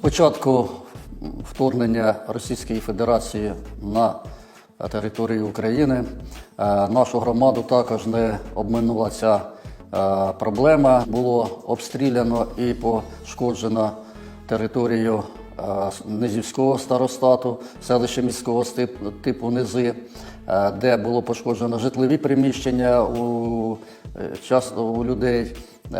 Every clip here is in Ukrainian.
початку вторгнення Російської Федерації на територію України е, нашу громаду також не обминула ця е, проблема. Було обстріляно і пошкоджено територію Низівського старостату, селище міського типу Низи, е, де було пошкоджено житлові приміщення у, е, часто у людей, е,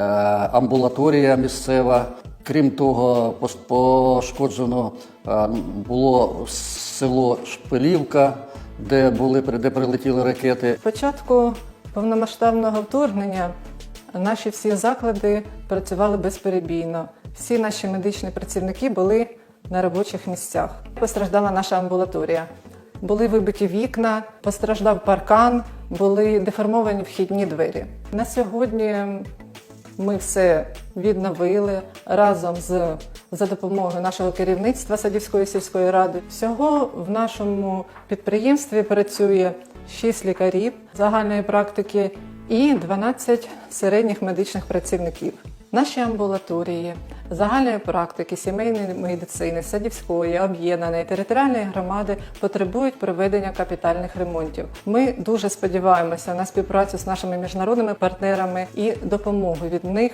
амбулаторія місцева. Крім того, пошкоджено е, було село Шпилівка, де були де прилетіли ракети. Початку повномасштабного вторгнення наші всі заклади працювали безперебійно. Всі наші медичні працівники були на робочих місцях. Постраждала наша амбулаторія. Були вибиті вікна, постраждав паркан, були деформовані вхідні двері. На сьогодні ми все відновили разом з за допомогою нашого керівництва Садівської сільської ради. Всього в нашому підприємстві працює 6 лікарів загальної практики і 12 середніх медичних працівників. Наші амбулаторії загальної практики, сімейної медицини, садівської, об'єднаної територіальної громади потребують проведення капітальних ремонтів. Ми дуже сподіваємося на співпрацю з нашими міжнародними партнерами і допомогу від них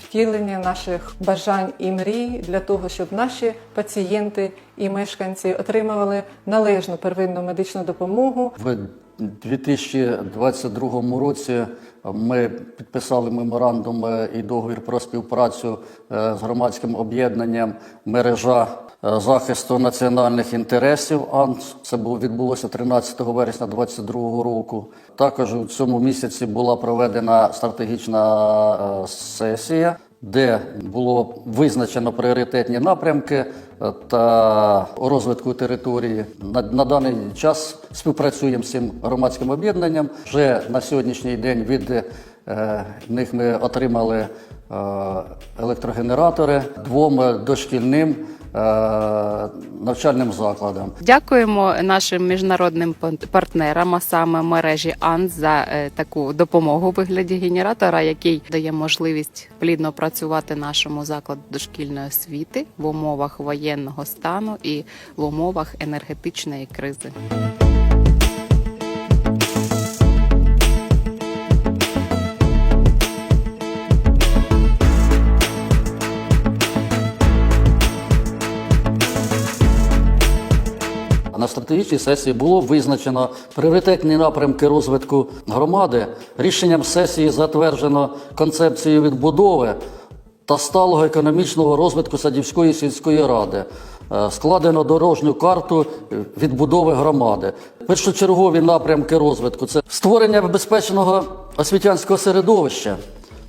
втілення наших бажань і мрій для того, щоб наші пацієнти і мешканці отримували належну первинну медичну допомогу В 2022 році ми підписали меморандум е, і договір про співпрацю е, з громадським об'єднанням мережа е, захисту національних інтересів. АНС це було відбулося 13 вересня 2022 року. Також у цьому місяці була проведена стратегічна е, сесія. Де було визначено пріоритетні напрямки е, та розвитку території. На, на даний час співпрацюємо з цим громадським об'єднанням. Вже на сьогоднішній день від е, них ми отримали е, електрогенератори двом дошкільним е, навчальним закладам. Дякуємо нашим міжнародним партнерам, а саме мережі АНС за таку допомогу у вигляді генератора, який дає можливість плідно працювати нашому закладу дошкільної освіти в умовах воєнного стану і в умовах енергетичної кризи. Стратегічній сесії було визначено пріоритетні напрямки розвитку громади. Рішенням сесії затверджено концепцію відбудови та сталого економічного розвитку Садівської сільської ради. Е, Складено дорожню карту відбудови громади. Першочергові напрямки розвитку це створення безпечного освітянського середовища,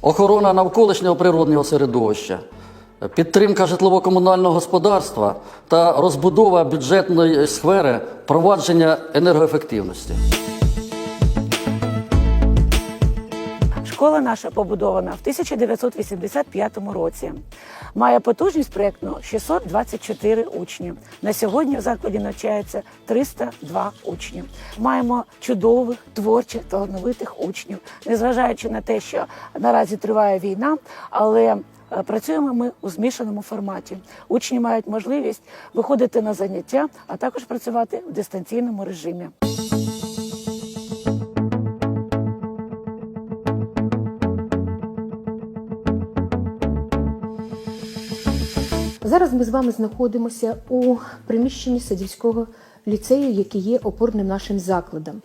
охорона навколишнього природного середовища, Підтримка житлово-комунального господарства та розбудова бюджетної сфери провадження енергоефективності. Школа наша побудована в 1985 році. Має потужність проєктну 624 учні. На сьогодні в закладі навчається 302 учні. Маємо чудових, творчих, талановитих учнів, незважаючи на те, що наразі триває війна, але Працюємо ми у змішаному форматі. Учні мають можливість виходити на заняття, а також працювати в дистанційному режимі. Зараз ми з вами знаходимося у приміщенні садівського ліцею, який є опорним нашим закладом.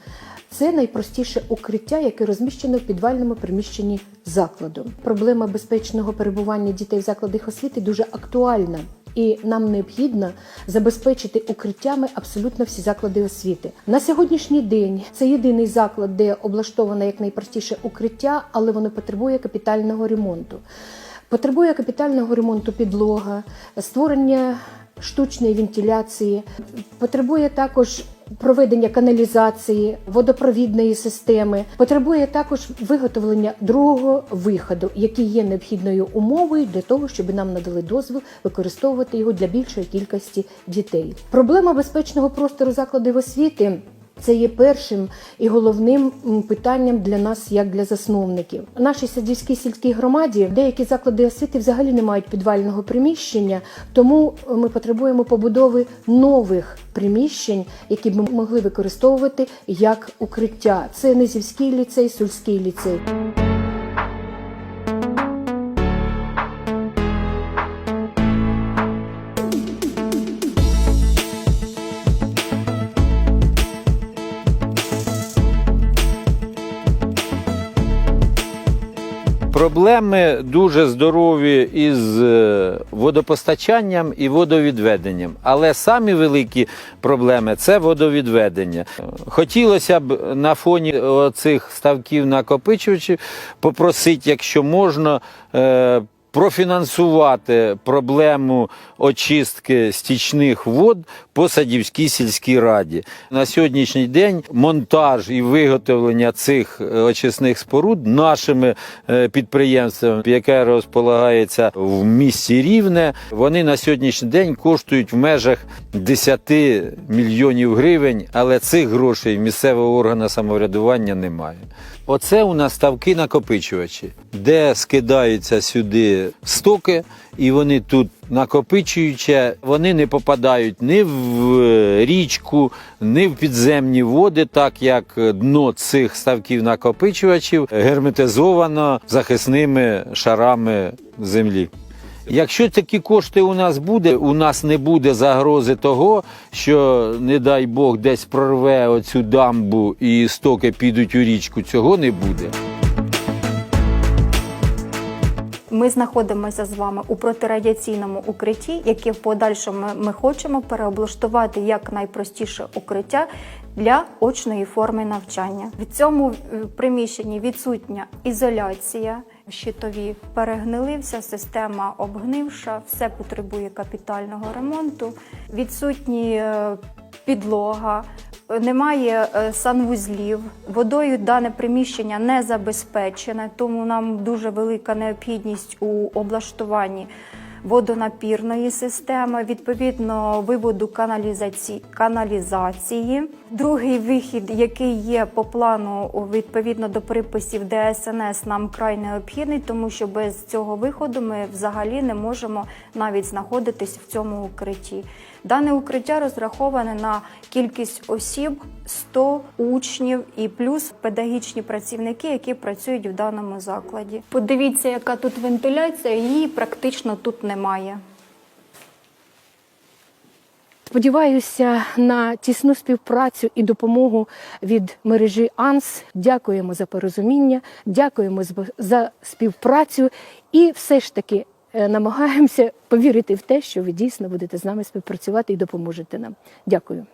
Це найпростіше укриття, яке розміщено в підвальному приміщенні закладу. Проблема безпечного перебування дітей в закладах освіти дуже актуальна. І нам необхідно забезпечити укриттями абсолютно всі заклади освіти. На сьогоднішній день це єдиний заклад, де облаштоване як найпростіше укриття, але воно потребує капітального ремонту. Потребує капітального ремонту підлога, створення штучної вентиляції, потребує також проведення каналізації, водопровідної системи, потребує також виготовлення другого виходу, який є необхідною умовою для того, щоб нам надали дозвіл використовувати його для більшої кількості дітей. Проблема безпечного простору закладів освіти Це є першим і головним питанням для нас, як для засновників. В нашій садівській сільській громаді деякі заклади освіти взагалі не мають підвального приміщення, тому ми потребуємо побудови нових приміщень, які б ми могли використовувати як укриття. Це Низівський ліцей, Сульський ліцей. Проблеми дуже здорові із е, водопостачанням і водовідведенням. Але самі великі проблеми це водовідведення. Хотілося б на фоні цих ставків накопичувачів попросити, якщо можна. Профінансувати проблему очистки стічних вод по Садівській сільській раді на сьогоднішній день монтаж і виготовлення цих е, очисних споруд нашими е, підприємствами, яке розполагається в місті Рівне, вони на сьогоднішній день коштують в межах 10 мільйонів гривень, але цих грошей місцевого органу самоврядування немає. Оце у нас ставки накопичувачі, де скидаються сюди стоки, і вони тут накопичуючи, вони не попадають ні в е, річку, ні в підземні води, так як дно цих ставків накопичувачів герметизовано захисними шарами землі. Якщо такі кошти у нас буде, у нас не буде загрози того, що, не дай Бог, десь прорве оцю дамбу і стоки підуть у річку. Цього не буде. Ми знаходимося з вами у протирадіаційному укритті, яке в подальшому ми хочемо переоблаштувати як найпростіше укриття для очної форми навчання. В цьому е, приміщенні відсутня ізоляція. Щитові перегнилився, система обгнивша, все потребує капітального ремонту. Відсутні е, підлога, немає е, санвузлів. Водою дане приміщення не забезпечене, тому нам дуже велика необхідність у облаштуванні водонапірної системи, відповідно виводу каналізації, каналізації. Другий вихід, який є по плану відповідно до приписів ДСНС, нам край необхідний, тому що без цього виходу ми взагалі не можемо навіть знаходитись в цьому укритті. Дане укриття розраховане на кількість осіб 100 учнів і плюс педагогічні працівники, які працюють в даному закладі. Подивіться, яка тут вентиляція, її практично тут немає. Сподіваюся на тісну співпрацю і допомогу від мережі АНС. Дякуємо за порозуміння, дякуємо за співпрацю і все ж таки намагаємося повірити в те, що ви дійсно будете з нами співпрацювати і допоможете нам. Дякую.